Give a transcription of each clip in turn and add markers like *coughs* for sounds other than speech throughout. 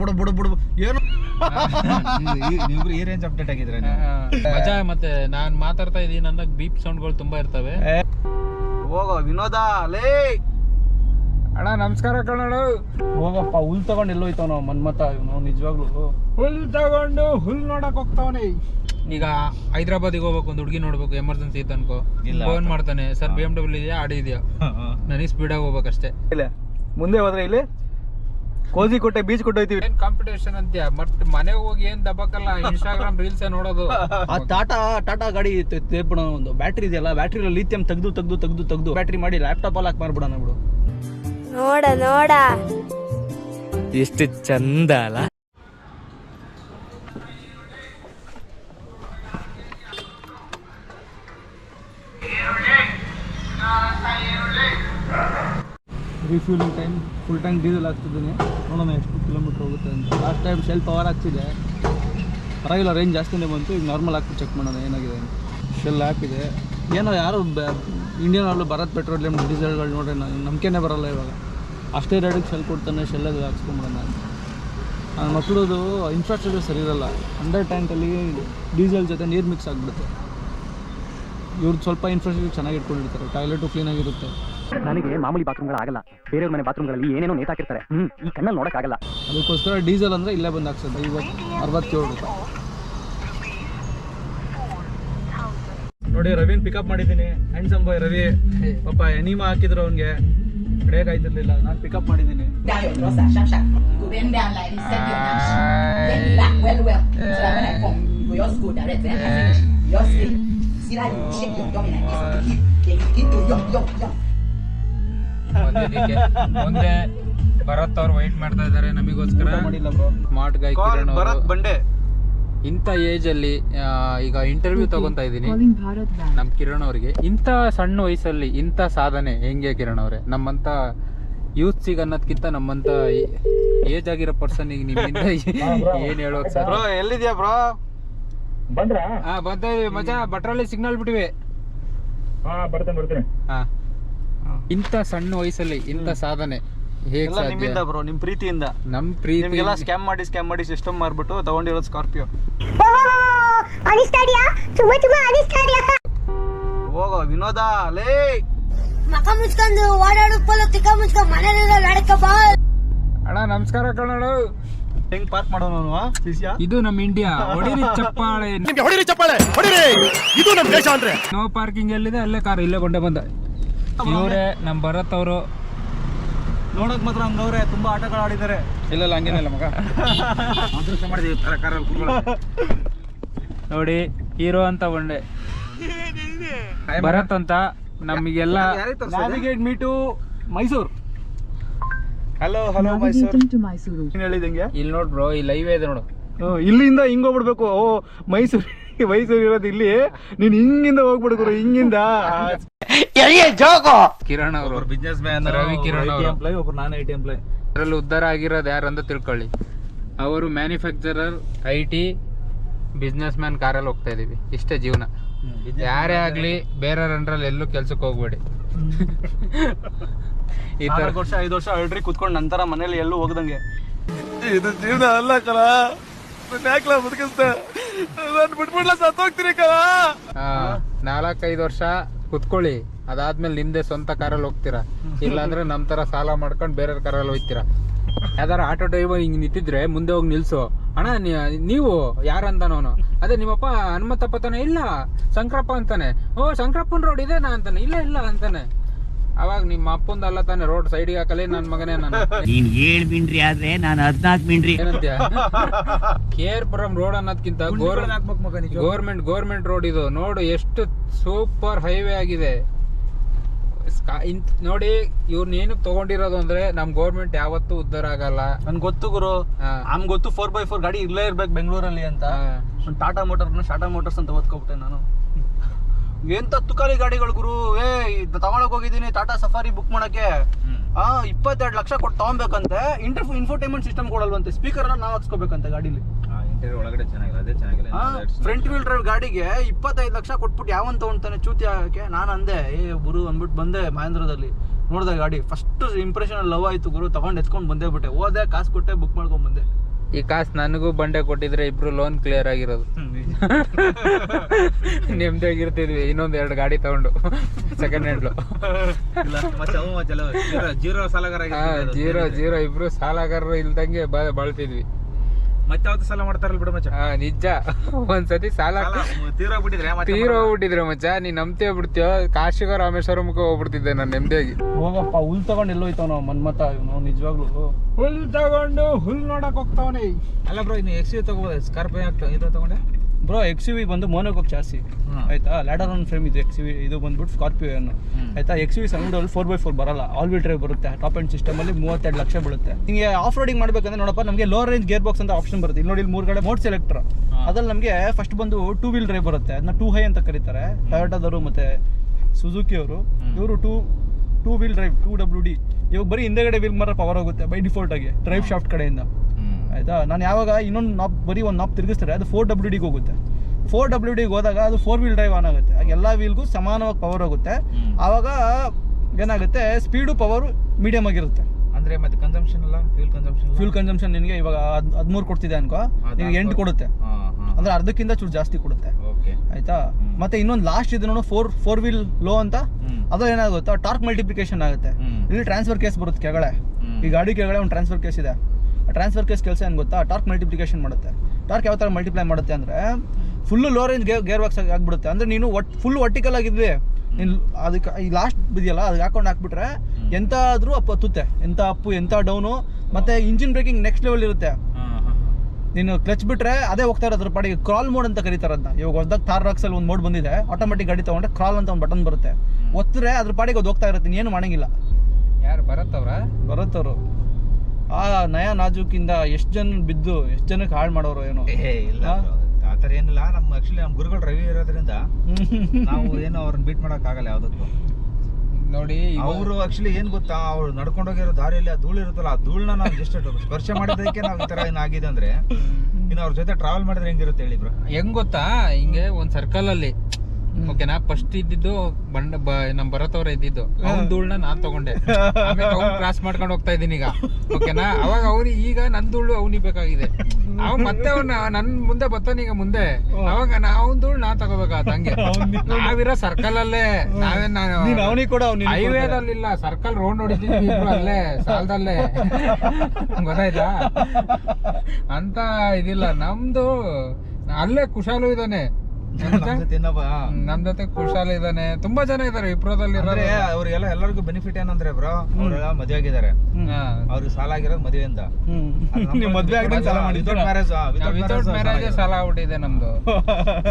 ಬುಡ ಬುಡ ಬುಡ ಏನು? ನೀವು ಈ ರೇಂಜ್ ಅಪ್ಡೇಟ್ ಆಗಿದ್ರೆ ಮಜಾ ಮತ್ತೆ ನಾನ್ ಮಾತಾಡ್ತಾ ಇದೀನಿ ಅಂದಾಗ ಬೀಪ್ ಸೌಂಡ್ಗಳು ತುಂಬಾ ಇರ್ತವೆ. ಹೋಗೋ ವಿನೋದ ಲೇ! ಅಣ್ಣ ನಮಸ್ಕಾರ ಕನ್ನಡ ಹೋಗಪ್ಪ ಹುಲ್ ತಗೊಂಡ್ ಎಲ್ಲೋಯ್ತಾವ ನಾವು ಮನ್ಮತ ನಾವು ನಿಜವಾಗ್ಲು. ಹುಲ್ ತಗೊಂಡು ಹುಲ್ ನೋಡಕ್ ಹೋಗ್ತಾವನೆ. ಈಗ ಹೈದ್ರಾಬಾದಿಗೆ ಹೋಗ್ಬೇಕು ಒಂದು ಹುಡುಗಿ ನೋಡ್ಬೇಕು ಎಮರ್ಜೆನ್ಸಿ ಇತ್ತು ಅನ್ಕೋ ಇಲ್ಲ. ಫೋನ್ ಮಾಡ್ತಾನೆ ಸರ್ ಬಿ ಎಂ ಡಬ್ಲ್ಯೂ ಇದೆಯಾ ಆಡಿದ್ಯಾ ಇದೆಯಾ? ನನಗೆ ಸ್ಪೀಡಾಗಿ ಹೋಗ್ಬೇಕಷ್ಟೇ. ಇಲ್ಲ ಮುಂದೆ ಹೋದ್ರೆ ಇಲ್ಲಿ? ಕೋಜಿ ಕೊಟ್ಟೆ ಬೀಚ್ ಕೊಟ್ಟೋಯ್ತೀವಿ ಏನ್ ಕಾಂಪಿಟೇಷನ್ ಅಂತ ಮತ್ ಮನೆಗೆ ಹೋಗಿ ಏನ್ ದಬ್ಬಕಲ್ಲ ಇನ್ಸ್ಟಾಗ್ರಾಮ್ ರೀಲ್ಸ್ ನೋಡೋದು. ಆ ಟಾಟಾ ಟಾಟಾ ಗಾಡಿ ತೇಪಣ ಒಂದು ಬ್ಯಾಟ್ರಿ ಇದೆಯಲ್ಲ ಬ್ಯಾಟ್ರಿ ಲಿಥಿಯಂ ತೆಗ್ದು ತೆಗ್ದು ತೆಗ್ದು ತೆಗ್ದು ಬ್ಯಾಟ್ರಿ ಮಾಡಿ ಲ್ಯಾಪ್ಟಾಪ್ ಅಲ್ಲಿ ಹಾಕಿ ಮಾರ್ಬಿಡೋಣ ಬಿಡು. ನೋಡ ನೋಡ. ಎಷ್ಟು ಚಂದ ಅಲ್ಲ? Refuelling time full tank diesel ಹಾಕ್ತಿದ್ದೀನಿ. ನೋಡೋಣ ಎಷ್ಟು ಕಿಲೋಮೀಟ್ರ್ ಹೋಗುತ್ತೆ ಅಂತ. ಲಾಸ್ಟ್ ಟೈಮ್ ಶೆಲ್ ಪವರ್ ಆಗ್ತಿದೆ ಪರವಾಗಿಲ್ಲ ರೇಂಜ್ ಜಾಸ್ತಿನೇ ಬಂತು. ಈಗ ನಾರ್ಮಲ್ ಹಾಕಿ ಚೆಕ್ ಮಾಡೋಣ ಏನಾಗಿದೆ ಶೆಲ್ ಇದೆ ಏನೋ ಯಾರು ಇಂಡಿಯನ್ ಅಲ್ಲೂ ಭಾರತ್ ಪೆಟ್ರೋಲಿಯಂ ಡೀಸೆಲ್ಗಳು ನೋಡ್ರಿ ನಾನು ನಂಬಿಕೆನೇ ಬರೋಲ್ಲ ಇವಾಗ. ಅಷ್ಟೇ ರೇಟಿಗೆ ಶೆಲ್ ಕೊಡ್ತಾನೆ ಶೆಲ್ಲಲ್ಲಿ ಹಾಕ್ಸ್ಕೊಂಬಿಡೋಣ ನನ್ನ ಮಕ್ಕಳದು ಇನ್ಫ್ರಾಸ್ಟ್ರಕ್ಚರ್ ಸರಿ ಇರೋಲ್ಲ. ಅಂಡರ್ ಟ್ಯಾಂಕಲ್ಲಿ ಡೀಸೆಲ್ ಜೊತೆ ನೀರು ಮಿಕ್ಸ್ ಆಗಿಬಿಡುತ್ತೆ. ಇವ್ರದ್ದು ಸ್ವಲ್ಪ ಇನ್ಫ್ರಾಸ್ಟ್ರಕ್ಚರ್ ಚೆನ್ನಾಗಿ ಇಟ್ಕೊಂಡಿರ್ತಾರೆ. ಟಾಯ್ಲೆಟು ಕ್ಲೀನಾಗಿರುತ್ತೆ ನನಗೆ ಮಾಮೂಲಿ ಬಾತ್ರೂಮ್ಗಳಾಗಲ್ಲ ಬೇರೆಯವ್ರ ಮನೆ ಬಾತ್ರೂಮ್ಗಳಲ್ಲಿ ಏನೇನೋ ನೇತಾಕಿರ್ತಾರೆ ಹ್ಮ್ ಈ ಕಣ್ಣಲ್ಲಿ ನೋಡೋಕ್ಕಾಗಲ್ಲ ಅದಕ್ಕೋಸ್ಕರ ಡೀಸೆಲ್ ಅಂದರೆ ಇಲ್ಲೇ ಬಂದು ಹಾಕ್ಸೋದು. ಇವತ್ತು ಅರವತ್ತೇಳು ರೂಪಾಯಿ. ನೋಡಿ ರವಿನ್ ಪಿಕಪ್ ಮಾಡಿದ್ದೀನಿ. Handsome boy Ravi. ಪಾಪ ಎನಿಮಾ ಹಾಕಿದ್ರು ಅವ್ನಿಗೆ. ಹಿಡಿಯಕ್ಕೆ ಆಯ್ತಿರ್ಲಿಲ್ಲ. ನಾನು ಪಿಕಪ್ ಮಾಡಿದ್ದೀನಿ. Well, well. So when I come, just go direct. Then I finish. See, that you shake your tummy like this to keep, then you keep to yum, yum, yum. ಮುಂದೆ ಭರತ್ ಅವ್ರು white ಮಾಡ್ತಾ ಇದಾರೆ ನಮಗೋಸ್ಕರ. ಮಾಡಿಲ್ಲ bro smart ಗೈ ಕಿರಣ್ ಅವರು. ಭರತ್ ಬಂಡೆ. ಇಂಥ age ಅಲ್ಲಿ ಈಗ ಇಂಟರ್ವ್ಯೂ ತಗೊಂತ ಇದ್ದೀನಿ. ನಮ್ ಕಿರಣ್ ಅವ್ರಿಗೆ. ಇಂಥ ಸಣ್ಣ ವಯಸ್ಸಲ್ಲಿ ಇಂಥ ಸಾಧನೆ ಹೆಂಗೆ ಕಿರಣ್ ಅವ್ರೆ? ನಮ್ಮಂತ ಯೂತ್ಸಿಗೆ ಅನ್ನೋದ್ಕಿಂತ ನಮ್ಮಂತ ಏಜ್ ಆಗಿರೋ ಪರ್ಸನ್ ಈಗ ನಿಮ್ಮಿಂದ *laughs* ಏನ್ ಹೇಳೋಕ್ ಸರ್ ಬ್ರೋ ಎಲ್ಲಿದ್ಯಾ ಬ್ರೋ ಹಾ ಬಂದ. ಮಜಾ. ಭಟ್ರಲ್ಲಿ ಸಿಗ್ನಲ್ ಬಿಟ್ಟಿವೆ. ಹಾ ಇಂಥ ಸಣ್ಣ ವಯಸ್ಸಲ್ಲಿ ಇಂಥ ಸಾಧನೆ ಹೇಗ್ ಎಲ್ಲ ಸಾಧ್ಯ? ನಿಮ್ಮಿಂದ ಬ್ರೋ ನಿಮ್ ಪ್ರೀತಿಯಿಂದ. ನಮ್ ಪ್ರೀತಿ ನಿಮ್ಗೆಲ್ಲ ಸ್ಕ್ಯಾಮ್ ಮಾಡಿ ಸ್ಕ್ಯಾಮ್ ಮಾಡಿ ಸಿಸ್ಟಮ್ ಮಾರ್ಬಿಟ್ಟು ತಗೊಂಡಿರೋದು ಸ್ಕಾರ್ಪಿಯೋ ಅನಿಸ್ತಾದ್ಯಾ ತುಂಬಾ ತುಂಬಾ ಅನಿಸ್ತಾದ್ಯಾ ಹೋಗೋ ವಿನೋದ ಲೇ! ಮಕ ಮುಚ್ಕೊಂಡು ಓಡಾಡು ಪೋಲ ತಿಕ್ಕ ಮುಚ್ಕೊಂಡು ಮನೇಲಿರೋ ಲಡಕ ಬಾ ಅಣ್ಣ ನಮಸ್ಕಾರ ಕನ್ನಡ ಹೆಂಗ್ ಪಾರ್ಕ್ ಶಿಷ್ಯ ಇದು ನಮ್ಮ ಇಂಡಿಯಾ ಹೊಡಿರಿ ಚಪ್ಪಾಳೆ. ಹೊಡಿರಿ ಚಪ್ಪಾಳೆ ಹೊಡಿರಿ! ಇದು ನಮ್ ದೇಶ ಅಂದ್ರೆ. ನೋ ಪಾರ್ಕಿಂಗ್ ಎಲ್ಲಿದೆ? ಅಲ್ಲೇ ಕಾರ್ ಇಲ್ಲೇ ಕೊಂಡೆ ಬಂದ. ಇವರೇ ನಮ್ಮ ಭರತ್ ಅವರು. ನೋಡಕ್ ಮಾತ್ರ ಹಂಗವ್ರೆ ತುಂಬಾ ಆಟಗಳು ಆಡಿದ್ದಾರೆ. ಇಲ್ಲ ಇಲ್ಲ ಹಂಗೇನಿಲ್ಲ ಮಗ. ಅದೃಷ್ಟ ಮಾಡಿದೀವಿ ಕಾರಲ್ಲಿ ನೋಡಿ ಹೀರೋ ಅಂತ ಬಂಡೆ ಭರತ್ ಅಂತ ನಮಗೆಲ್ಲ navigate me to Mysuru. Hello hello Mysuru ನೀನ್ ಹೇಳಿದಂಗೆ ಇಲ್ಲಿ ನೋಡ್ ಬ್ರೋ ಈ ಲೈವ್ ಇದೆ ನೋಡು. ಹ್ಮ್, ಇಲ್ಲಿಂದ ಹಿಂಗ್ ಹೋಗ್ಬಿಡ್ಬೇಕು. ಓ ಮೈಸೂರು *laughs* ಮೈಸೂರು ಇರೋದು ಇಲ್ಲಿ. ನೀನ್ ಹಿಂಗಿಂದ ಹೋಗ್ಬಿಡ್ಗುರು ಹಿಂಗಿಂದ. ಕಿರಣ್ ಅವರು. ಬಿಸ್ನೆಸ್ ಮ್ಯಾನ್ ರವಿ ಕಿರಣ್ ಅವರು. ಎಂಪ್ಲಾಯ್ ಒಬ್ರು ನಾನು ಐ ಟಿ ಎಂಪ್ಲಾಯ್ ಅದರಲ್ಲಿ ಉದ್ಧಾರ ಆಗಿರೋದು ಯಾರು ಅಂತ ತಿಳ್ಕೊಳ್ಳಿ. ಅವರು manufacturer I T business man ಕಾರಲ್ಲಿ ಹೋಗ್ತಾ ಇದೀವಿ. ಇಷ್ಟೇ ಜೀವನ. ಯಾರೇ ಆಗ್ಲಿ ಬೇರೆ ರನ್ರಲ್ಲಿ ಎಲ್ಲೂ ಕೆಲ್ಸಕ್ಕೆ ಹೋಗ್ಬೇಡಿ. ಈ ತರ ವರ್ಷ ಐದು ವರ್ಷ ಅಳ್ರಿ ಕುತ್ಕೊಂಡು ನಂತರ ಮನೇಲಿ ಎಲ್ಲೂ ಹೋಗ್ದಂಗೆ. ಇದು ಜೀವನ ಅಲ್ಲ ಕಲ ಯಾಕಲ ಬದುಕಿಸ್ತೆ ನಾನು ಬಿಟ್ಬಿಡ್ಲ ಸತ್ತೋಗ್ತೀನಿ ಕಲ ಆ, ನಾಲ್ಕೈದು ವರ್ಷ ಕುತ್ಕೊಳ್ಳಿ. ಅದಾದ್ಮೇಲೆ ನಿಮ್ದೇ ಸ್ವಂತ ಕಾರಲ್ಲಿ ಹೋಗ್ತೀರಾ? ಇಲ್ಲಾಂದ್ರೆ ನಮ್ ತರ ಸಾಲ ಮಾಡ್ಕೊಂಡು ಬೇರೆ ಕಾರಲ್ಲಿ ಹೋಗ್ತೀರಾ ಯಾವ್ದಾರ ಆಟೋ ಡ್ರೈವರ್ ಹಿಂಗ್ ನಿಂತಿದ್ರೆ ಮುಂದೆ ಹೋಗಿ ನಿಲ್ಸು. ಅಣ್ಣ ನೀವು ಯಾರಂತಾನವನು ಅದೇ ನಿಮ್ಮಪ್ಪ ಹನುಮಂತಪ್ಪ ತಾನೆ? ಇಲ್ಲ ಶಂಕರಪ್ಪ ಅಂತಾನೆ. ಓ ಶಂಕರಪ್ಪನ ರೋಡ್ ಇದೆ ನಾ ಅಂತಾನೆ? ಇಲ್ಲ ಇಲ್ಲ ಅಂತಾನೆ. ಅವಾಗ ನಿಮ್ಮ ಅಪ್ಪಂದ ಅಲ್ಲ ತಾನೆ ರೋಡ್ ಸೈಡಿಗೆ ಹಾಕಲಿ ನನ್ನ ಮಗನೇ ನಾನು. ನೀನ್ ಏಳ್ ಮಿಂಡ್ರಿ ಆದ್ರೆ ನಾನು ಹದ್ನಾಲ್ಕು ಮಿಂಡ್ರಿ ಏನಂತ್ಯ? ಕೇರ್ ಪುರಂ ರೋಡ್ ಅನ್ನೋದ್ಕಿಂತ ಗೌರ್ಮೆಂಟ್ ಗೌರ್ಮೆಂಟ್ ರೋಡ್ ಇದು. ನೋಡು ಎಷ್ಟು ಸೂಪರ್ ಹೈವೇ ಆಗಿದೆ. ನೋಡಿ ಇವ್ರನ್ನ ಏನಕ್ಕೆ ತಗೊಂಡಿರೋದು ಅಂದ್ರೆ ನಮ್ ಗೌರ್ಮೆಂಟ್ ಯಾವತ್ತೂ ಉದ್ದಾರ ಆಗಲ್ಲ. ನನ್ ಗೊತ್ತು ಗುರು. ನಮ್ ಗೊತ್ತು ಫೋರ್ ಬೈ ಫೋರ್ ಗಾಡಿ ಇರ್ಲೇ ಇರ್ಬೇಕು ಬೆಂಗಳೂರಲ್ಲಿ ಅಂತ. ಟಾಟಾ ಮೋಟರ್ ಟಾಟಾ ಮೋಟರ್ಸ್ ಅಂತ ಓದ್ಕೊಬಿಟ್ಟೆ ನಾನು. ಎಂತ ತುಕಾಲಿ ಗಾಡಿಗಳು ಗುರು? ಏ ತಗೊಳಕ್ ಹೋಗಿದ್ದೀನಿ ಟಾಟಾ ಸಫಾರಿ ಬುಕ್ ಮಾಡಕ್ಕೆ. ಆ ಇಪ್ಪತ್ತೆರಡು ಲಕ್ಷ ಕೊಟ್ಟು ತಗೊಬೇಕಂತೆ. ಇಂಟರ್ ಇನ್ಫೋಟೈನ್ಮೆಂಟ್ ಸಿಸ್ಟಮ್ ಕೊಡಲ್ವಂತೆ. ಸ್ಪೀಕರ್ ನಾವು ಹಾಕ್ಸ್ಕೋಬೇಕಂತೆ ಗಾಡಿಲಿ. ಒಳಗಡೆ ಚೆನ್ನಾಗಿಲ್ಲ ಅದೇ ಚೆನ್ನಾಗಿಲ್ಲ. ಫ್ರಂಟ್ ವೀಲ್ ಡ್ರೈವ್ ಗಾಡಿಗೆ ಇಪ್ಪತ್ತೈದು ಲಕ್ಷ ಕೊಟ್ಬಿಟ್ಟು ಯಾವನ್ ತಗೊಂತಾನೆ ಚೂತಿ ಆಗಕ್ಕೆ ನಾನು ಅಂದೆ ಏ ಗುರು ಅಂದ್ಬಿಟ್ಟು ಬಂದೆ ಮಹೇಂದ್ರದಲ್ಲಿ. ನೋಡ್ದೆ ಗಾಡಿ ಫಸ್ಟ್ ಇಂಪ್ರೆಷನ್ ಲವ್ ಆಯ್ತು ಗುರು. ತಗೊಂಡು ಎತ್ಕೊಂಡು ಬಂದೇ ಬಿಟ್ಟೆ. ಹೋದೆ ಕಾಸು ಕೊಟ್ಟೆ ಬುಕ್ ಮಾಡ್ಕೊಂಡ್ ಬಂದೆ. ಈ ಕಾಸು ನನಗೂ ಬಂಡೆ ಕೊಟ್ಟಿದ್ರೆ ಇಬ್ರು ಲೋನ್ ಕ್ಲಿಯರ್ ಆಗಿರೋದು. ನೆಮ್ಮದಿಯಾಗಿರ್ತಿದ್ವಿ ಇನ್ನೊಂದು ಎರಡು ಗಾಡಿ ತಗೊಂಡು. ಸೆಕೆಂಡ್ ಹ್ಯಾಂಡ್ ಜೀರೋ ಜೀರೋ ಇಬ್ರು ಸಾಲಗಾರರು ಇಲ್ದಂಗೆ ಬ- ಬಾಳ್ತಿದ್ವಿ. ಮತ್ತೆ ಯಾವತ್ತು ಸಾಲ ಮಾಡ್ತಾರಲ್ಲ ಬಿಡು ಮಚ್ಚ? ಆ, ನಿಜ. ಒಂದ್ಸತಿ ಸಾಲ ತೀರೋಗ್ಬಿಟ್ಟಿದ್ರೆ ಮತ್ತೆ ತೀರೋ ಹೋಗ್ಬಿಟ್ಟಿದ್ರೆ ಮಚ್ಚ ನೀ ನಂಬ್ತೇ ಬಿಡ್ತೀಯೋ ಕಾಶಿಗ ರಾಮೇಶ್ವರಮ್ಗೆ ಹೋಗ್ಬಿಡ್ತಿದ್ದೆ ನಾನು ನೆಮ್ಮದಿಯಾಗಿ. ಹೋಗಪ್ಪ ಹುಲ್ ತಗೊಂಡು ಎಲ್ಲೋಯ್ತಾವ ನಾವು ಮನ್ಮತ ಇವನು ನಿಜವಾಗ್ಲು. ಹುಲ್ ತಗೊಂಡು ಹುಲ್ ನೋಡಕ್ ಹೋಗ್ತಾವನೆ. ಅಲ್ಲ ಬ್ರೋ ಇನ್ನು ಎಕ್ಸಿ ಯು ತಗೋಬೋದು ಸ್ಕಾರ್ಪಿಯೋ ಆಗ್ತಾವ ಇದು ತಗೊಂಡೆ? ಬ್ರೋ ಎಕ್ಸ್ ವಿ ಬಂದು ಮೋನೋಕೋಕ್ ಜಾಸ್ತಿ ಆಯ್ತಾ? ಲ್ಯಾಡರ್ ಆನ್ ಫ್ರೇಮ್ ಇದು ಎಕ್ಸ್ ವಿ ಇದು ಬಂದ್ಬಿಟ್ಟು ಸ್ಕಾರ್ಪಿಯೋ ಏನು ಆಯ್ತಾ? ಎಕ್ಸ್ ವಿ ಸೌಂಡಲ್ಲಿ ಫೋರ್ ಬೈ ಫೋರ್ ಬರಲ್ಲ. ಆಲ್ ವೀಲ್ ಡ್ರೈವ್ ಬರುತ್ತೆ. ಟಾಪ್ ಅಂಡ್ ಸಿಸ್ಟಮ್ ಅಲ್ಲಿ ಮೂವತ್ತೆರಡು ಲಕ್ಷ ಬೀಳುತ್ತೆ. ನಿಮಗೆ ಆಫ್ ರೋಡಿಂಗ್ ಮಾಡ್ಬೇಕಂದ್ರೆ ನೋಡಪ್ಪ ನಮಗೆ ಲೋ ರೇಂಜ್ ಗೇರ್ ಬಾಕ್ಸ್ ಅಂತ ಆಪ್ಷನ್ ಬರುತ್ತೆ. ಇಲ್ಲಿ ನೋಡಿ ಇಲ್ಲಿ ಮೂರು ಕಡೆ ಮೋಡ್ ಸೆಲೆಕ್ಟರ್ ಅದ್ರಲ್ಲಿ ನಮಗೆ ಫಸ್ಟ್ ಬಂದು ಟೂ ವೀಲ್ ಡ್ರೈವ್ ಬರುತ್ತೆ. ಅದನ್ನ ಟೂ ಹೈ ಅಂತ ಕರೀತಾರೆ. ಟೊಯೋಟಾದವರು ಮತ್ತೆ ಸುಜುಕಿ ಅವರು. ಇವರು two two wheel drive two W D ಇವಾಗ ಬರೀ ಹಿಂದೆಗಡೆ ವೀಲ್ ಮಾತ್ರ ಪವರ್ ಹೋಗುತ್ತೆ ಬೈ ಡಿಫಾಲ್ಟ್ ಆಗಿ. ಡ್ರೈವ್ ಶಾಫ್ಟ್ ಕಡೆಯಿಂದ. ಆಯ್ತಾ? ನಾನು ಯಾವಾಗ ಇನ್ನೊಂದು ನಾಪ್ ಬರೀ ಒಂದು ನಾಪ್ ತಿರುಗಿಸ್ತಾರೆ ಅದು ಫೋರ್ ಡಬ್ಲ್ಯೂ ಡಿಗೆ ಹೋಗುತ್ತೆ. ಫೋರ್ ಡಬ್ಲ್ಯೂ ಡಿಗೆ ಹೋದಾಗ ಅದು ಫೋರ್ ವೀಲ್ ಡ್ರೈವ್ ಆನ್ ಆಗುತ್ತೆ. ಆಗ ಎಲ್ಲ ವೀಲ್ಗೂ ಸಮಾನವಾಗಿ ಪವರ್ ಹೋಗುತ್ತೆ. ಹ್ಮ್. ಆವಾಗ ಏನಾಗುತ್ತೆ? ಸ್ಪೀಡು ಪವರು ಮೀಡಿಯಮ್ ಆಗಿರುತ್ತೆ. ಅಂದ್ರೆ ಮತ್ತೆ ಕನ್ಸಂಪ್ಷನ್ ಎಲ್ಲ ಫ್ಯೂಲ್ ಕನ್ಸಂಪ್ಷನ್ ಫ್ಯೂಲ್ ಕನ್ಸಂಪ್ಷನ್ ನಿನಗೆ ಇವಾಗ ಹದ್ ಹದಿಮೂರು ಕೊಡ್ತಿದೆ ಅನ್ಕೋ? ನಿನಗೆ ಎಂಟು ಕೊಡುತ್ತೆ. ಅಂದ್ರೆ ಅರ್ಧಕ್ಕಿಂತ ಚೂರು ಜಾಸ್ತಿ ಕೊಡುತ್ತೆ. ಓಕೆ ಆಯ್ತಾ? ಮತ್ತೆ ಇನ್ನೊಂದು ಲಾಸ್ಟ್ ಇದು ನೋಡು ಫೋರ್ ಫೋರ್ ವೀಲ್ ಲೋ ಅಂತ? ಅದು ಏನಾಗುತ್ತೆ? ಟಾರ್ಕ್ ಮಲ್ಟಿಪ್ಲಿಕೇಶನ್ ಆಗುತ್ತೆ. ಇಲ್ಲಿ ಟ್ರಾನ್ಸ್ಫರ್ ಕೇಸ್ ಬರುತ್ತೆ ಕೆಳಗಡೆ. ಈ ಗಾಡಿ ಕೆಳಗಡೆ ಒಂದು ಟ್ರಾನ್ಸ್ಫರ್ ಕೇಸ್ ಇದೆ. ಟ್ರಾನ್ಸ್ಫರ್ ಕೇಸ್ ಕೆಲಸ ಏನು ಗೊತ್ತಾ? ಟಾರ್ಕ್ ಮಲ್ಟಿಪ್ಲಿಕೇಶನ್ ಮಾಡುತ್ತೆ. ಟಾರ್ಕ್ ಯಾವ ಥರ ಮಲ್ಟಿಪ್ಲೈ ಮಾಡುತ್ತೆ ಅಂದರೆ full low range gear gear box ಆಗಿಬಿಡುತ್ತೆ. ಅಂದರೆ ನೀನು ಒಟ್ ಫುಲ್ ವರ್ಟಿಕಲ್ ಆಗಿದ್ವಿ. ನೀನು ಅದಕ್ಕೆ ಈ ಲಾಸ್ಟ್ ಇದೆಯಲ್ಲ ಅದಕ್ಕೆ ಹಾಕೊಂಡು ಹಾಕ್ಬಿಟ್ರೆ ಎಂತ ಆದರೂ ಅಪ್ ಹತ್ತುತ್ತೆ ಎಂತ ಅಪ್ಪು ಎಂತ ಡೌನು ಮತ್ತೆ ಇಂಜಿನ್ ಬ್ರೇಕಿಂಗ್ ನೆಕ್ಸ್ಟ್ ಲೆವೆಲ್ ಇರುತ್ತೆ. ನೀನು ಕ್ಲಚ್ ಬಿಟ್ರೆ ಅದೇ ಹೋಗ್ತಾ ಇರೋದ್ರ ಪಾಡಿಗೆ ಕ್ರಾಲ್ ಮೋಡ್ ಅಂತ ಕರೀತಾರೆ ಅದನ್ನ ಇವಾಗ ಹೊಸದಾಗ ಥಾರ್ ರಾಕ್ಸಲ್ಲಿ ಒಂದು ಮೋಡ್ ಬಂದಿದೆ. ಆಟೋಮೆಟಿಕ್ ಗಾಡಿ ತೊಗೊಂಡ್ರೆ ಕ್ರಾಲ್ ಅಂತ ಒಂದು ಬಟನ್ ಬರುತ್ತೆ. ಒತ್ತರೆ ಅದ್ರ ಪಾಡಿಗೆ ಅದು ಹೋಗ್ತಾ ಇರುತ್ತೆ. ಏನು ಮಾಡಂಗಿಲ್ಲ. ಯಾರು ಬರತ್ತವ್ರ ಬರುತ್ತವರು ಆ ನಯ ನಾಜೂಕಿಂದ ಎಷ್ಟು ಜನ ಬಿದ್ದು ಎಷ್ಟು ಜನಕ್ಕೆ ಹಾಳು ಮಾಡೋರು ಏನೋ? ಏ ಇಲ್ಲ? ಆ? ಥರ ಏನಿಲ್ಲ. ನಮ್ಮ ಆ್ಯಕ್ಚುಲಿ ನಮ್ಮ ಗುರುಗಳು ರವಿ ಇರೋದ್ರಿಂದ *laughs* ನಾವು ಏನೋ ಅವ್ರನ್ನ ಬೀಟ್ ಮಾಡಕ್ ಯಾವುದಕ್ಕೂ ಯಾವ್ದಕ್ಕೂ. ನೋಡಿ ಅವರು ಆಕ್ಚುಲಿ ಏನ್ ಗೊತ್ತಾ ಅವ್ರು ನಡ್ಕೊಂಡೋಗಿರೋ ದಾರಿಯಲ್ಲಿ ಆ ಧೂಳು ಇರುತ್ತಲ್ಲ ಆ ಧೂಳನ್ನ ನಾವು ಜಸ್ಟ್ ಸ್ಪರ್ಶ ಮಾಡಿದ್ದಕ್ಕೆ ನಾವು ಈ ತರ ಏನಾಗಿದೆ ಅಂದ್ರೆ ಇನ್ನು ಅವ್ರ ಜೊತೆ ಟ್ರಾವೆಲ್ ಮಾಡಿದ್ರೆ ಹೆಂಗಿರುತ್ತೆ ಹೇಳಿ ಬ್ರೋ? ಹೆಂಗ್ ಗೊತ್ತಾ ಹಿಂಗೆ ಒಂದ್ ಸರ್ಕಲ್ ಅಲ್ಲಿ. ಓಕೆನಾ ಫಸ್ಟ್ ಇದ್ದಿದ್ದು ಬಂಡ ನಮ್ ಭರತ್ ಅವ್ರ ಇದ್ದಿದ್ದು ಅವ್ನ ಧೂಳ್ನ ನಾನ್ ತಗೊಂಡೆ. ಆಮೇಲೆ ಅವ್ನ್ ಕ್ರಾಸ್ ಮಾಡ್ಕೊಂಡು ಹೋಗ್ತಾ ಇದೀನಿ ಈಗ. ಓಕೆನಾ ಅವಾಗ ಅವ್ರಿ ಈಗ ನನ್ ಧೂಳು ಅವ್ನಿಗೆ ಬೇಕಾಗಿದೆ. ಅವ್ ಮತ್ತೆ ಅವ್ನ ನನ್ ಮುಂದೆ ಬರ್ತಾನೆ ಈಗ ಮುಂದೆ. ಅವಾಗ ಅವ್ನ ಧೂಳ್ ನಾ ತಗೋಬೇಕಾದ ಹಂಗೆ. *laughs* ನಾವಿರೋ ಸರ್ಕಲ್ ಅಲ್ಲೇ. ನಾವೇನ್ ನೀನು ಹೈವೇ ಹೈವೇದಲ್ಲಿ ಇಲ್ಲ ಸರ್ಕಲ್ ರೋಡ್ ನೋಡಿದ್ದೀವಿ ಅಲ್ಲೇ ಸಾಲದಲ್ಲೇ. *laughs* ಗೊತ್ತಾಯ್ತಾ? *laughs* ಅಂತ ಇದಿಲ್ಲ. ನಮ್ದು ಅಲ್ಲೇ ಕುಶಾಲು ಇದಾನೆ ನಮ್ ಜೊತೆ ಕುಶಾಲ್ ಇದಾನೆ ತುಂಬಾ ಜನ ಇದಾರೆ ವಿಪ್ರೋದಲ್ಲಿ ಅವ್ರಿಗೆಲ್ಲ ಎಲ್ಲರಿಗೂ ಬೆನಿಫಿಟ್ ಏನಂದ್ರೆ ಬ್ರೋ ಅವರೆಲ್ಲ ಮದುವೆ ಆಗಿದ್ದಾರೆ ಅವ್ರಿಗೆ ಸಾಲ ಆಗಿರೋದು ಮದುವೆಯಿಂದ. ಮದುವೆ ಆಗದೆ ಸಾಲ ಮಾಡಿದ್ದೀರಾ? ಮ್ಯಾರೇಜ್ ವಿತೌಟ್ ಮ್ಯಾರೇಜ್ ಸಾಲ ಆಗ್ಬಿಟ್ಟಿದೆ ನಮ್ದು.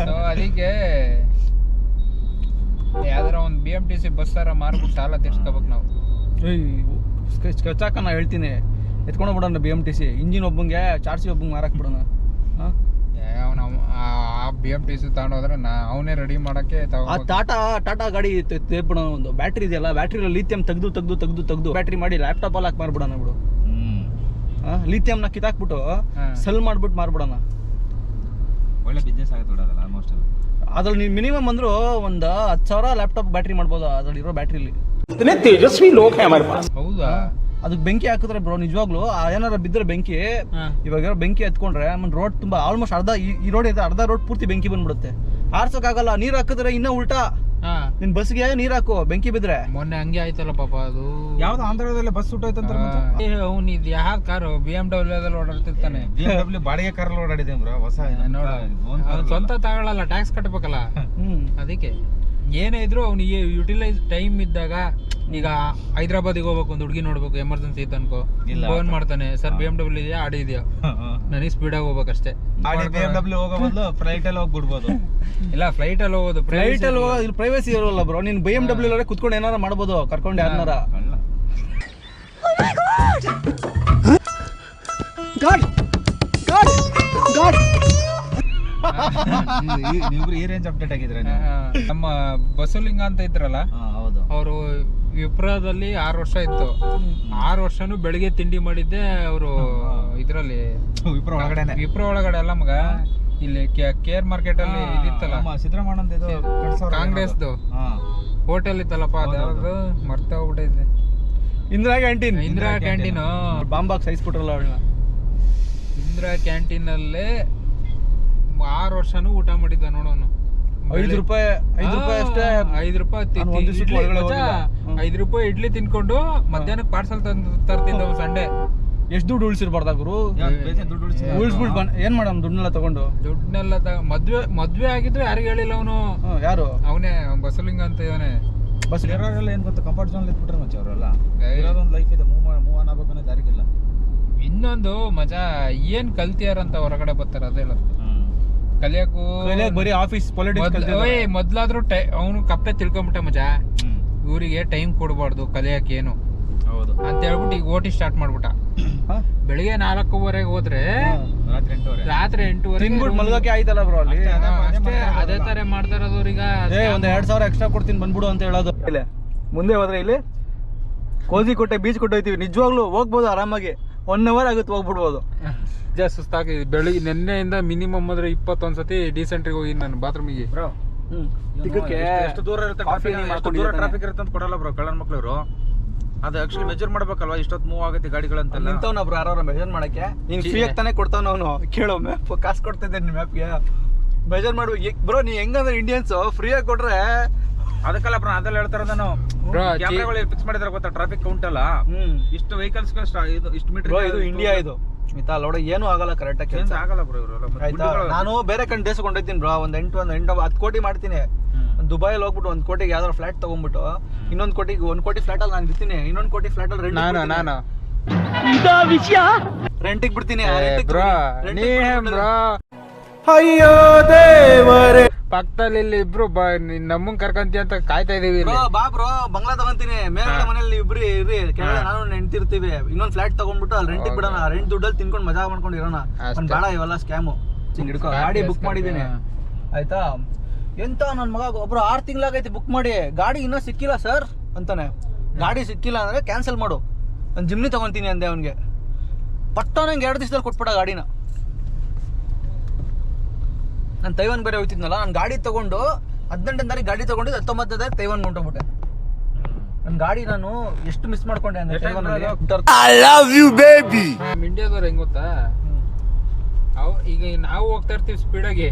ಸೊ ಅದಕ್ಕೆ ಯಾವ್ದಾರ ಒಂದ್ B M T C bus ತರ ಮಾರ್ಬಿಟ್ಟು ಸಾಲ ತೀರ್ಸ್ಕೋಬೇಕು ನಾವು. ಕಚ್ಚಾಕ ನಾ ಹೇಳ್ತೀನಿ. ಎತ್ಕೊಂಡು ಬಿಡೋಣ B M T C engine ಒಬ್ಬಂಗೆ ಚಾರ್ಜಿ ಒಬ್ಬಂಗೆ ಮಾರಕ್ ಬಿಡೋಣ. ಹಾಂ? ಅವ್ನ ಆ ಬಿ ಎಂ ಟಿ ಸಿ ತಗೊಂಡೋದ್ರೆ ನಾ ಅವನೇ ರೆಡಿ ಮಾಡಕ್ಕೆ ಆ ಟಾಟಾ ಟಾಟಾ ಗಾಡಿ ತೆಗ್ಬಿಡೋಣ ಒಂದು ಬ್ಯಾಟ್ರಿ ಇದೆಯಲ್ಲ ಬ್ಯಾಟ್ರಿ ಲಿಥಿಯಂ ತೆಗ್ದು ತೆಗ್ದು ತೆಗ್ದು ತೆಗ್ದು ಬ್ಯಾಟ್ರಿ ಮಾಡಿ ಲ್ಯಾಪ್ಟಾಪ್ ಅಲ್ಲಿ ಹಾಕಿ ಮಾರ್ಬಿಡೋಣ ಬಿಡು. ಹ್ಮ್. ಲಿಥಿಯಂನ ಕಿತ್ತಾಕ್ಬಿಟ್ಟು. ಸೆಲ್ ಮಾಡ್ಬಿಟ್ಟು ಮಾರ್ಬಿಡೋಣ. ಒಳ್ಳೆ ಬಿಸ್ನೆಸ್ ಆಗುತ್ತೆ ಬಿಡೋದಲ್ಲ ಆಲ್ಮೋಸ್ಟ್ ಅಲ್ಲ. ಅದ್ರಲ್ಲಿ ನೀವು ಮಿನಿಮಮ್ ಅಂದ್ರು ಒಂದು ಹತ್ತು ಸಾವಿರ ಲ್ಯಾಪ್ಟಾಪ್ ಬ್ಯಾಟ್ರಿ ಮಾಡ್ಬೋದು ಅದ್ರಲ್ಲಿ ಇರೋ ಬ್ಯಾಟ್ರಿಲಿ ಹೌದಾ? ಅದಕ್ಕೆ ಬೆಂಕಿ ಹಾಕಿದ್ರೆ ಬ್ರೋ ನಿಜವಾಗ್ಲೂ ಆ ಏನಾರ ಬಿದ್ದರೆ ಬೆಂಕಿ. ಇವಾಗ ಬೆಂಕಿ ಎತ್ಕೊಂಡ್ರೆ ಆಮೇಲೆ ರೋಡ್ ತುಂಬಾ ಆಲ್ಮೋಸ್ಟ್ ಅರ್ಧ ಈ- ರೋಡ್ ಇದೆ ಅರ್ಧ ರೋಡ್ ಪೂರ್ತಿ ಬೆಂಕಿ ಬಂದ್ಬಿಡುತ್ತೆ. ಆರ್ಸೋಕ್ಕಾಗಲ್ಲ ನೀರು ಹಾಕಿದ್ರೆ ಇನ್ನೂ ಉಲ್ಟಾ. ಹಾ. ನಿನ್ ಬಸ್ಗೆ ನೀರ್ ಹಾಕು ಬೆಂಕಿ ಬಿದ್ರೆ. ಮೊನ್ನೆ ಹಂಗೆ ಆಯ್ತಲ್ಲ ಪಾಪ ಅದು. ಯಾವ್ದು ಆಂಧ್ರದಲ್ಲಿ ಬಸ್ ಸುಟ್ಟೋಯ್ತಂತ ಅವ್ನು ಇದು ಯಾವ ಕಾರು? ಬಿ ಎಂ ಡಬ್ಲ್ಯೂದಲ್ಲಿ ಓಡಾಡ್ತಿರ್ತಾನೆ. ಬಿ ಎಂ ಡಬ್ಲ್ಯೂ ಬಾಡಿಗೆ ಕಾರಲ್ಲಿ ಓಡಾಡಿದೆ ಬ್ರೋ ಹೊಸ ನೋಡ ಸ್ವಂತ ತಗೊಳ್ಳಲ್ಲ ಟ್ಯಾಕ್ಸ್ ಕಟ್ಟಬೇಕಲ್ಲ ಹ್ಮ್. ಅದಕ್ಕೆ. ಏನೇ ಇದ್ರು ಅವ್ನಿಗೆ ಯುಟಿಲೈಸ್ ಟೈಮ್ ಇದ್ದಾಗ ಈಗ ಹೈದ್ರಾಬಾದಿಗೆ ಹೋಗ್ಬೇಕು ಒಂದು ಹುಡುಗಿ ನೋಡ್ಬೇಕು ಎಮರ್ಜೆನ್ಸಿ ಇತ್ತು ಅನ್ಕೋ ಇಲ್ಲ. ಫೋನ್ ಮಾಡ್ತಾನೆ. ಸರ್ ಬಿ ಎಂ ಡಬ್ಲ್ಯೂ ಇದೆಯಾ ಆಡಿ ಇದೆಯಾ? ನನಗೆ ಆಗಿ ಹೋಗ್ಬೇಕಷ್ಟೇ. ಆಡಿ ಬಿ ಎಂ ಡಬ್ಲ್ಯೂ ಹೋಗೋ ಬದಲು ಫ್ಲೈಟ್ ಅಲ್ಲಿ ಹೋಗ್ಬಿಡ್ಬೋದು. ಇಲ್ಲ ಫ್ಲೈಟ್ ಅಲ್ಲಿ ಹೋಗೋದು ಫ್ಲೈಟ್ ಅಲ್ಲಿ ಹೋಗೋ ಇಲ್ಲಿ ಪ್ರೈವಸಿ ಇರೋಲ್ಲ ಬ್ರೋ ನೀನು ಬಿ ಎಂ ಡಬ್ಲ್ಯೂ ಅಲ್ಲಿ ಕುತ್ಕೊಂಡು ಏನಾರ ಮಾಡ್ಬೋದು ಕರ್ಕೊಂಡು ಯಾರನ್ನಾರ ಗಾಡ್ ಗಾಡ್ ಈ- ನೀವಿಬ್ರು ಈ ರೇಂಜ್ ಅಪ್ಡೇಟ್ ಆಗಿದ್ರೆ ನಮ್ಮ ಬಸವಲಿಂಗ ಅಂತ ಇದ್ರಲ್ಲ ಹೌದು. ಅವರು ವಿಪ್ರದಲ್ಲಿ ಆರು ವರ್ಷ ಇತ್ತು. ಆರು ವರ್ಷನೂ ಬೆಳಿಗ್ಗೆ ತಿಂಡಿ ಮಾಡಿದ್ದೆ ಅವರು ಇದ್ರಲ್ಲಿ. ವಿಪ್ರ ಒಳಗಡೆ ವಿಪ್ರ ಒಳಗಡೆ ಅಲ್ಲ ಮಗ? ಇಲ್ಲಿ ಕೇರ್ ಮಾರ್ಕೆಟ್ ಅಲ್ಲಿ ಇದಿತ್ತಲ್ಲ. ಇದು ಕಾಂಗ್ರೆಸ್ದು. ಹೋಟೆಲ್ ಇತ್ತಲ್ಲಪ್ಪ ಅದು ಮರ್ತ ಹೋಗ್ಬಿಟ್ಟಿದ್ದೆ ಇಂದಿರಾ ಕ್ಯಾಂಟೀನ್. ಇಂದಿರಾ ಕ್ಯಾಂಟೀನ್. ಬಾಂಬಾಕ್ ಸೈಸ್ಬಿಟ್ರಲ್ಲ ಅವಳನ್ನ ಇಂದಿರಾ ಕ್ಯಾಂಟೀನ್ ಅಲ್ಲೇ ಆರು ವರ್ಷನೂ ಊಟ ಮಾಡಿದ್ದ ನೋಡೋನು. ಐದು ರೂಪಾಯಿ ಐದು ರೂಪಾಯಿ ಅಷ್ಟೇ ಐದು ರೂಪಾಯಿ. ಐದು ರೂಪಾಯಿ ಇಡ್ಲಿ ತಿನ್ಕೊಂಡು ಮಧ್ಯಾಹ್ನಕ್ಕೆ ಪಾರ್ಸಲ್ ತಂದು ತರ್ತಿದ್ದ ಸಂಡೆ. ಎಷ್ಟು ದುಡ್ಡು ಉಳಿಸಿರ್ಬಾರ್ದ ಗುರು? ಯಾಕ್ ಬೇಜಾನ್ ದುಡ್ಡು ಉಳಿಸಿ ಉಳಿಸ್ಬಿಟ್ಟು ಏನ್ ಮಾಡಮ್ ದುಡ್ಡನ್ನೆಲ್ಲ ತಗೊಂಡು? ದುಡ್ಡನ್ನೆಲ್ಲ ತ- ಮದ್ವೆ ಮದ್ವೆ ಆಗಿದ್ರು ಯಾರು ಹೇಳಿಲ್ಲ ಅವನು. ಯಾರು? ಅವನೇ ಬಸಲಿಂಗ ಅಂತ ಇವನೇ ಬಸ್ ಇರೋರೆಲ್ಲ ಏನ್ ಗೊತ್ತಾ ಕಂಫರ್ಟ್ ಝೋನ್ ಇದ್ಬಿಟ್ರೆ ಮಚ್ಚ ಅವರೆಲ್ಲ. ಇರೋದೊಂದು ಲೈಫ್ ಇದೆ ಮೂವ್ ಮೂವ್ ಆನ್ ಆಗ್ಬೇಕನ್ನೋ ದಾರಿಗಿಲ್ಲ ಇನ್ನೊಂದು ಮಜಾ ಏನ್ ಕಲ್ತಿಯಾರಂತ ಹೊರಗಡೆ ಬರ್ತಾರ ಅದೇ ಹೇಳು ಕಲಿಯಕ್ಕೂ ಕಲಿಯಕ್ ಬರೀ ಆಫೀಸ್ ಪೊಲಿಟಿಕ್ಸ್ ಮೊದ್ಲಾದ್ರೂ ಟೈ ಅವನು ಕಪ್ಪೆ ತಿಳ್ಕೊಂಬಿಟ್ಟ ಮಜಾ. ಇವರಿಗೆ ಟೈಮ್ ಕೊಡಬಾರ್ದು ಕಲಿಯಕ್ ಏನು. ಹೌದು. ಅಂತ ಹೇಳ್ಬಿಟ್ಟು ಈಗ ಓಟಿ ಸ್ಟಾರ್ಟ್ ಮಾಡ್ಬಿಟ್ಟ. *coughs* ಬೆಳಿಗ್ಗೆ ನಾಲ್ಕೂವರೆಗೆ ಹೋದ್ರೆ ರಾತ್ರಿ ಎಂಟೂವರೆ. ರಾತ್ರಿ ಎಂಟೂವರೆ ತಿನ್ಬಿಟ್ಟು ಮಲ್ಗಕ್ಕೆ ಆಯ್ತಲ್ಲ ಬ್ರೋ ಅಲ್ಲಿ? ಅಷ್ಟೇ, ಅದೇ ತರ ಮಾಡ್ತಾ ಇರೋದು ಅವ್ರೀಗ. ಏ ಒಂದ್ ಎರಡ್ ಸಾವಿರ ಎಕ್ಸ್ಟ್ರಾ ಕೊಡ್ತೀನಿ ಬಂದ್ಬಿಡು ಅಂತ ಹೇಳೋದು. ಇಲ್ಲ. ಮುಂದೆ ಹೋದ್ರೆ ಇಲ್ಲಿ. ಕೋಜಿಕೋಟೆ ಬೀಚ್ ಕೊಟ್ಟೋಯ್ತೀವಿ ನಿಜವಾಗ್ಲೂ ಹೋಗ್ಬೋದು ಆರಾಮಾಗಿ. ಒನ್ ಅವರ್ ಆಗುತ್ತೆ ಹೋಗ್ಬಿಡ್ಬೋದು. *laughs* ನಿಜ ಸುಸ್ತಾಗಿ ಬೆಳಿಗ್ಗೆ ನಿನ್ನೆಯಿಂದ ಮಿನಿಮಮ್ ಅಂದ್ರೆ ಇಪ್ಪತ್ತೊಂದು ಸತಿ ಡೀಸೆಂಟ್ರಿಗೆ ಹೋಗಿ ನಾನು ಬಾತ್ರೂಮಿಗೆ ಬ್ರೋ ಟಿಕಕ್ಕೆ ಎಷ್ಟು ದೂರ ಇರುತ್ತೆ ಕಾಫಿ ಎಷ್ಟು ದೂರ ಟ್ರಾಫಿಕ್ ಇರುತ್ತೆ ಅಂತ ಕೊಡಲ್ಲ ಬ್ರೋ ಕಳ್ಳನ ಮಕ್ಳು ಅದು ಆಕ್ಚುಲಿ ಮೆಜರ್ ಮಾಡ್ಬೇಕಲ್ವಾ? ಇಷ್ಟೊತ್ತು ಮೂವ್ ಆಗುತ್ತೆ ಗಾಡಿಗಳಂತೆಲ್ಲ. ನಿಂತವ್ನ ಬ್ರೋ ಯಾರು ಮೆಜರ್ ಮಾಡಕ್ಕೆ. ನೀನು ಫ್ರೀ ತಾನೇ ಕೊಡ್ತಾವ ಅವನು. ಕೇಳೋ ಮ್ಯಾಪ್ ಕಾಸು ಕೊಡ್ತಿದ್ದೇನೆ ಮ್ಯಾಪ್ಗೆ ಮೆಜರ್ ಮಾಡ್ಬೇಕು ಬ್ರೋ ನೀ ಹೆಂಗಂದ್ರೆ ಇಂಡಿಯನ್ಸ್ ಫ್ರೀ ಆಗಿ ಕೊಟ್ರೆ ಅದಕ್ಕಲ್ಲ ಬ್ರೋ ಅದೆಲ್ಲ ಹೇಳ್ತಾರೆ ನಾನು ಕ್ಯಾಮ್ರಾಗಳು ಫಿಕ್ಸ್ ಮಾಡಿದ್ರೆ ಗೊತ್ತಾ? ಟ್ರಾಫಿಕ್ ಕೌಂಟ್ ಅಲ್ಲ? ಹ್ಮ್. ಇಷ್ಟು ವೆಹಿಕಲ್ಸ್ ಇದು ಇಷ್ಟು ಮೀಟರ್ ಇದು ಇಂಡಿಯಾ ಇದು. ಆಯ್ತಾ ಲೋಡ ಏನು ಆಗಲ್ಲ ಕರೆಕ್ಟ್ ಆಗಿ ಕೆಲಸ. ಆಗಲ್ಲ ಬ್ರೋ ಆಯ್ತಾ? ನಾನು ಬೇರೆ ಕಡೆ ದೇಶ ಕೊಂಡೋಗ್ತೀನಿ ಬ್ರೋ ಒಂದ್ ಎಂಟು ಒಂದ್ ಎಂಟು ಹತ್ತು ಕೋಟಿ ಮಾಡ್ತೀನಿ. ದುಬೈಲ್ ಹೋಗ್ಬಿಟ್ಟು ಒಂದ್ ಕೋಟಿಗೆ ಯಾವ್ದಾರು ಫ್ಲಾಟ್ ತಗೊಂಡ್ಬಿಟ್ಟು ಇನ್ನೊಂದ್ ಕೋಟಿಗೆ ಒಂದ್ ಕೋಟಿ ಫ್ಲಾಟ್ ಅಲ್ಲಿ ನಾನು ಇರ್ತೀನಿ. ಇನ್ನೊಂದ್ ಕೋಟಿ ಫ್ಲಾಟ್ ಅಲ್ಲಿ ರೆಂಟ್ ನಾನು ನಾನು. ರೆಂಟಿಗೆ ಬಿಡ್ತೀನಿ. ಬ್ರೋ ನೀ ಬ್ರೋ. ಅಯ್ಯೋ ದೇವರೇ. ಪಕ್ಕದಲ್ಲಿ ಇಲ್ಲಿ ಇಬ್ರು ನಮ್ಮನ್ ಕರ್ಕಂತಿ ಅಂತ ಕಾಯ್ತಾ ಇದೀವಿ ಬಾ ಬ್ರೋ ಬಂಗ್ಲಾ ತಗೊಂತೀನಿ. ಮೇಲ್ಗಡೆ ಮನೇಲಿ ಇಬ್ರು ಇರ್ರಿ ಕೆಳಗಡೆ ನಾನು ನೆಂಟಿರ್ತೀವಿ. ಇನ್ನೊಂದ್ ಫ್ಲಾಟ್ ತಗೊಂಡ್ಬಿಟ್ಟು ಅಲ್ಲಿ ರೆಂಟಿಗೆ ಬಿಡೋಣ. ರೆಂಟ್ ದುಡ್ಡಲ್ಲಿ ತಿನ್ಕೊಂಡು ಮಜಾ ಮಾಡ್ಕೊಂಡು ಇರೋಣ. ಬೇಡ ಇವೆಲ್ಲ ಸ್ಕ್ಯಾಮು ಹಿಡ್ಕೊ. ಗಾಡಿ ಬುಕ್ ಮಾಡಿದ್ದೀನಿ ಆಯ್ತಾ? ಎಂತ ನನ್ನ ಮಗ ಒಬ್ರು ಆರು ತಿಂಗಳಾಗೈತಿ ಬುಕ್ ಮಾಡಿ. ಗಾಡಿ ಇನ್ನೂ ಸಿಕ್ಕಿಲ್ಲ ಸರ್ ಅಂತಾನೆ. ಗಾಡಿ ಸಿಕ್ಕಿಲ್ಲ ಅಂದ್ರೆ ಕ್ಯಾನ್ಸಲ್ ಮಾಡು. ನಾನು ಜಿಮ್ನಿ ತಗೊಂತೀನಿ ಅಂದೆ ಅವನಿಗೆ. ಪಟ್ಟ ನಂಗೆ ಎರಡು ದಿವಸದಲ್ಲಿ ಕೊಟ್ಬಿಡ ಗಾಡಿನ. ನಾನು ತೈವಾನ್ ಬೇರೆ ಹೋಗ್ತಿದ್ನಲ್ಲ ನಾನು ಗಾಡಿ ತಗೊಂಡು ಹದಿನೆಂಟನೇ ತಾರೀಕು ಗಾಡಿ ತಗೊಂಡು ಹತ್ತೊಂಬತ್ತನೇ ತಾರೀಕು ತೈವಾನ್ ಹೊಂಟೋಗ್ಬಿಟ್ಟೆ. ನನ್ನ ಗಾಡಿ ನಾನು ಎಷ್ಟು ಮಿಸ್ ಮಾಡ್ಕೊಂಡೆ ಅಂದ್ರೆ ಎಷ್ಟ್ Taiwan I love you baby ನಮ್ ಇಂಡಿಯಾದವ್ರು ಹೆಂಗ್ ಗೊತ್ತಾ? ಅವ್ ಈಗ ನಾವು ಹೋಗ್ತಾ ಇರ್ತೀವಿ ಸ್ಪೀಡಾಗಿ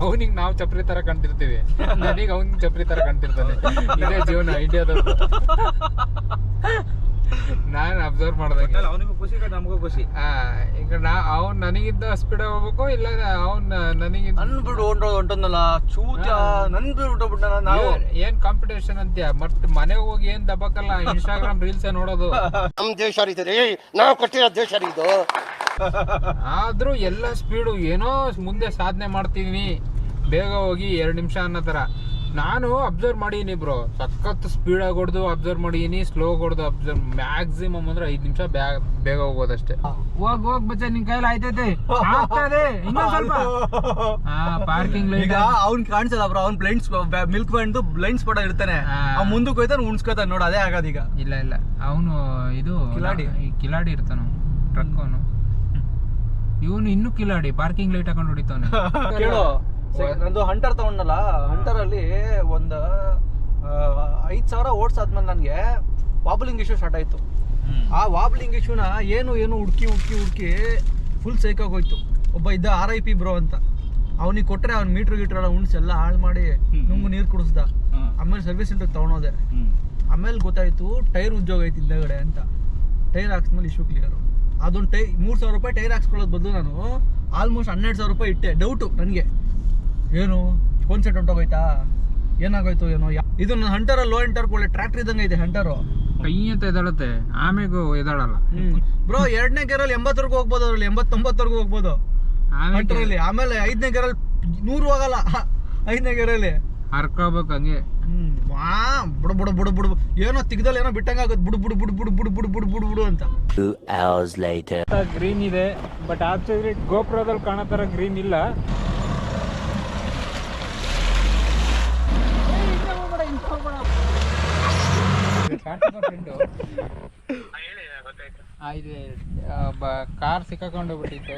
ಅವನಿಗೆ ನಾವು ಚಪ್ರಿ ತರ ಕಾಣ್ತಿರ್ತೀವಿ. ನನಗೆ ಅವ್ನಿಗೆ ಚಪ್ರಿ ತರ ಕಾಣ್ತಿರ್ತಾನೆ. ಇದೇ ಜೀವನ ಇಂಡಿಯಾದವ್ರು ನಾನು ಅಬ್ಸರ್ವ್ ಮಾಡ್ದಂಗೆ. ಅವನಿಗೂ ಖುಷಿ ನಮಗೂ ಖುಷಿ. ಆ, ಈಗ ನಾ ಅವ್ನ್ ನನಗಿಂತ ಸ್ಪೀಡ್ ಹೋಗ್ಬೇಕು ಇಲ್ಲ ಅವ್ನ್ ನನಗಿಂತ ನನ್ನ ಬಿಡು ಹೊಂಟೋ ಹೊಂಟೋದ್ನಲ್ಲ ಚೂಚ ನನ್ ಬಿಡು ಹೊಂಟೋಗ್ಬಿಟ್ಟ ನಾವು. ಏನ್- ಏನ್ ಕಾಂಪಿಟೇಷನ್ ಅಂತೀಯ? ಮತ್ತೆ ಮನೆಗೆ ಹೋಗಿ ಏನ್ ದಬ್ಬಕಲ್ಲ? ಇನ್ಸ್ಟಾಗ್ರಾಮ್ ರೀಲ್ಸ್ ನೋಡೋದು. ನಮ್ ದೇಶ ರೀ ನಾವು ಕೊಟ್ಟಿರೋ ದೇಶ ಇದು ಆದ್ರೂ ಎಲ್ಲ ಸ್ಪೀಡು ಏನೋ ಮುಂದೆ ಸಾಧನೆ ಮಾಡ್ತೀನಿ. ಬೇಗ ಹೋಗಿ ಎರಡು ನಿಮಿಷ ಅನ್ನೋ ತರ. ನಾನು ಅಬ್ಸರ್ವ್ ಮಾಡೀನಿ ಬ್ರೋ ಸಖತ್ ಸ್ಪೀಡ್ ಆಗಿ ಹೊಡೆದು ಅಬ್ಸರ್ವ್ ಮಾಡೀನಿ ಸ್ಲೋ ಹೊಡೆದು ಅಬ್ಸರ್ವ್ ಮ್ಯಾಕ್ಸಿಮಮ್ ಅಂದ್ರೆ ಐದ್ ನಿಮಿಷ ಬೇಗ ಹೋಗೋದಷ್ಟೇ ಹೋಗ್ ಹೋಗ್ ಬಚ್ಚ ನಿನ್ ಕೈಲಿ ಆಯ್ತೈತೆ. ಪಾರ್ಕಿಂಗ್ ಈಗ ಅವ್ನ್ ಕಾಣಿಸಲ್ಲ ಬ್ರೋ ಅವ್ನ್ ಬ್ಲೈಂಡ್ಸ್ ಮಿಲ್ಕ್ ಬಂದು ಬ್ಲೈಂಡ್ ಸ್ಪಾಟ್ ಇರ್ತಾನೆ. ಅವ್ನ್ ಮುಂದಕ್ಕೆ ಹೋಯ್ತಾನೆ ಉಣ್ಸ್ಕೊತಾನೆ. ನೋಡು ಅದೇ ಆಗೋದೀಗ ಇಲ್ಲ ಇಲ್ಲ. ಅವನು ಇದು ಕಿಲಾಡಿ. ಈ ಕಿಲಾಡಿ ಇರ್ತಾನ ಟ್ರಕ್ ಅವನು. ಇವನು ಇನ್ನೂ ಕಿಲಾಡಿ. ಪಾರ್ಕಿಂಗ್ ಲೈಟ್ ಹಾಕೊಂಡು ಹೊಡಿತಾನೆ. *laughs* ಕೇಳು. ನಂದು ಹಂಟರ್ ತಗೊಂಡಲ್ಲ ಹಂಟರ್ ಅಲ್ಲಿ ಒಂದ್ ಐದ್ ಸಾವಿರ ಓಡ್ಸಾದ್ಮೇಲೆ ನನಗೆ ವಾಬ್ಲಿಂಗ್ ಇಶ್ಯೂ ಸ್ಟಾರ್ಟ್ ಆಯ್ತು. ಆ ವಾಬ್ಲಿಂಗ್ ಇಶ್ಯೂನ ಏನು ಏನು ಹುಡ್ಕಿ ಹುಡ್ಕಿ ಹುಡ್ಕಿ ಫುಲ್ ಹೋಯ್ತು. ಒಬ್ಬ ಇದ್ದ ಆರ್ ಐ ಪಿ ಬ್ರೋ ಅಂತ. ಅವನಿಗೆ ಕೊಟ್ಟರೆ ಅವ್ನ ಮೀಟ್ರ್ ಗೀಟ್ರ್ ಎಲ್ಲ ಉಣ್ಸಿ ಎಲ್ಲ ಹಾಳು ಮಾಡಿ ನುಂಗು ನೀರು ಕುಡಿಸ್ದ. ಆಮೇಲೆ ಸರ್ವಿಸ್ ಸೆಂಟರ್ ತಗೊಂಡೋದೆ. ಆಮೇಲೆ ಗೊತ್ತಾಯ್ತು ಟೈರ್ ಉದ್ಯೋಗ ಐತಿ ಹಿಂದಗಡೆ ಅಂತ. ಟೈರ್ ಹಾಕ್ಸ್ಮೇಲೆ ಇಶ್ಯೂ ಕ್ಲಿಯರು ಅದೊಂದು ಟೈ ಮೂರು ಸಾವಿರ ರೂಪಾಯಿ ಟೈರ್ ಹಾಕ್ಸ್ಕೊಳ್ಳೋದು ಬದಲು ನಾನು ಆಲ್ಮೋಸ್ಟ್ ಹನ್ನೆರಡು ಸಾವಿರ ರೂಪಾಯಿ ಇಟ್ಟೆ. ಡೌಟು ನನಗೆ. ಏನು ಕಾನ್ಸೆಂಟ್ ಹೊಂಟೋಗೋಯ್ತಾ ಏನಾಗೋಯ್ತು ಏನೋ ಯಾ- ಇದು ನನ್ನ ಹಂಟರ್ ಲೋ ಎಂಟರ್ ಒಳ್ಳೆ ಟ್ರ್ಯಾಕ್ಟರ್ ಇದ್ದಂಗೆ ಐತೆ ಹಂಟರು ಕೈ ಅಂತ ಎದಾಳತ್ತೆ ಆಮೇಗೂ ಎದಾಳಲ್ಲ ಬ್ರೋ ಎರಡನೇ ಗೇರಲ್ಲಿ ಎಂಬತ್ತರೆಗೂ ಹೋಗ್ಬೋದು ಅದ್ರಲ್ಲಿ ಎಂಬತ್ತೊಂಬತ್ತರೆಗೂ ಹೋಗ್ಬೋದು ಹಂಟರಲ್ಲಿ ಆಮೇಲೆ ಐದನೇ ಗೇರಲ್ಲಿ ನೂರು ಹೋಗಲ್ಲ ಐದನೇ ಗೇರಲ್ಲಿ ಹರ್ಕೋಬೇಕು ಹಂಗೆ ಹ್ಮ್ ವಾ ಬುಡ ಬುಡ ಬುಡ ಬುಡ ಏನೋ ತಿಗ್ದಲ್ಲಿ ಏನೋ ಬಿಟ್ಟಂಗ ಆಗುತ್ತೆ ಬುಡು ಬುಡು ಬುಡು ಬುಡು ಬುಡು ಬುಡು ಬುಡು ಬುಡು ಬುಡು ಅಂತ ಗ್ರೀನ್ ಇದೆ ಬಟ್ ಆಕ್ಚುಲಿ ಗೋಪುರದಲ್ಲಿ ಕಾಣೋ ತರ ಗ್ರೀನ್ ಇಲ್ಲ ಇದು ಕಾರ್ ಸಿಕ್ಕಾಕೊಂಡು ಬಿಟ್ಟಿತ್ತು